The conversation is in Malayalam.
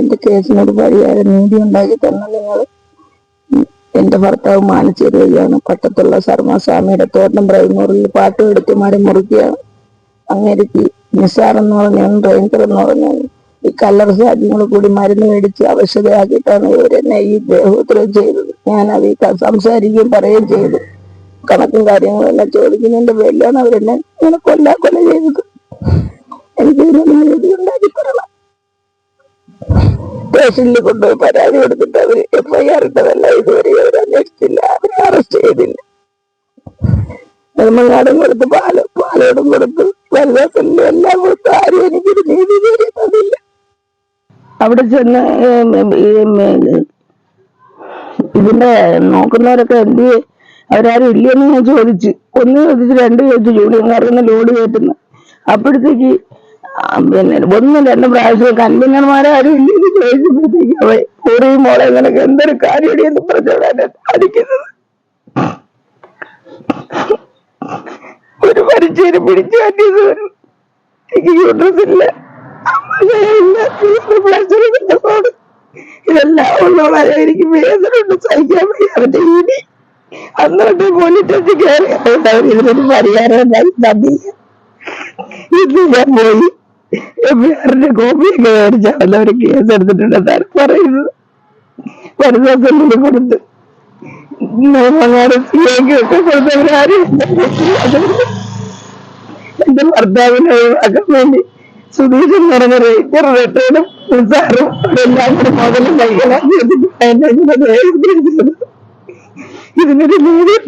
എന്റെ കേസിനൊരു പരിഹാരം നീതി ഉണ്ടാക്കി നിങ്ങൾ. എന്റെ ഭർത്താവ് മാനച്ചേരി വഴിയാണ്. പട്ടത്തുള്ള ശർമ്മസ്വാമിയുടെ തോട്ടം പ്രൈമൂറിൽ പാട്ട് എടുത്ത് മരം മുറിക്കുകയാണ്. അങ്ങേരിക്ക് നിസാർ എന്ന് പറഞ്ഞാണ് റേഞ്ചർ എന്ന് പറഞ്ഞാൽ ഈ കല്ലർ സാധ്യങ്ങൾ കൂടി മരുന്ന് മേടിച്ച് അവശതയാക്കിയിട്ടാണ് ഇവരെന്നെ ഈ ദേഹോത്രം ചെയ്തത്. ഞാനത് സംസാരിക്കുകയും പറയുകയും ചെയ്തു കണക്കും കാര്യങ്ങളെല്ലാം ചോദിക്കുന്നതിന്റെ പേരിലാണ് അവരെന്നെ ഇങ്ങനെ കൊല്ലാ കൊല ചെയ്തത്. എനിക്ക് സ്റ്റേഷനിൽ കൊണ്ടുപോയി പരാതി കൊടുത്തിട്ട് അവർ ആർ ഇട്ടതല്ല ഇതുവരെ അവർ അന്വേഷിച്ചില്ല അവരെ അറസ്റ്റ് ചെയ്തില്ല. നെടുമങ്ങാടും കൊടുത്ത് പാല പാലോടും കൊടുത്ത് വലുതാസലിലും എല്ലാം കൊടുത്ത് ആരും എനിക്കൊരു നീതി നേടി അവിടെ ചെന്ന് ഇതിന്റെ നോക്കുന്നവരൊക്കെ എന്ത് ചെയ്യും? അവരാരും ഇല്ലെന്ന് ഞാൻ ചോദിച്ചു. ഒന്ന് ചോദിച്ചു രണ്ട് ചോദിച്ചു യൂണിയൻകാർക്ക് ലോഡ് കയറ്റുന്നു അപ്പോഴത്തേക്ക് പിന്നെ ഒന്നും രണ്ടും പ്രാവശ്യം കൺവീനർമാരാരും ഇല്ലെന്ന് ചോദിച്ചപ്പോഴത്തേക്ക് അവ പൂറിയും മോളെ നിനക്ക് എന്തൊരു കാര്യം എന്ന് പറഞ്ഞോടാണ് അടിക്കുന്നത്. ഒരു പരിചയം പിടിച്ചു കാട്ടിയത് എനിക്ക് യൂട്രസ്. ഇതെല്ലാം ഉള്ളവരെ എനിക്ക് വേദനയുണ്ട് സഹിക്കാൻ വയ്യ. ഇനി അന്നത്തെ പോലീസ് കയറി ഇതിനൊരു പരിഹാരം ഉണ്ടാക്കി ഇന്ന് ഞാൻ പോയി. എഫ്ഐആറിന്റെ കോപ്പിയൊക്കെ മേടിച്ചാണല്ലോ അവർ കേസ് എടുത്തിട്ടുണ്ടെന്നാണ് പറയുന്നത്. കൊടുത്ത്. സിഐക്കും ഒക്കെ കൊടുത്തവരാരും? എന്റെ ഭർത്താവിനെ ഒഴിവാക്കാൻ വേണ്ടി സുധീഷ് പറഞ്ഞ റേഞ്ചർ റിട്ടേണും നിസാറും എല്ലാം കൂടി இது நிறைய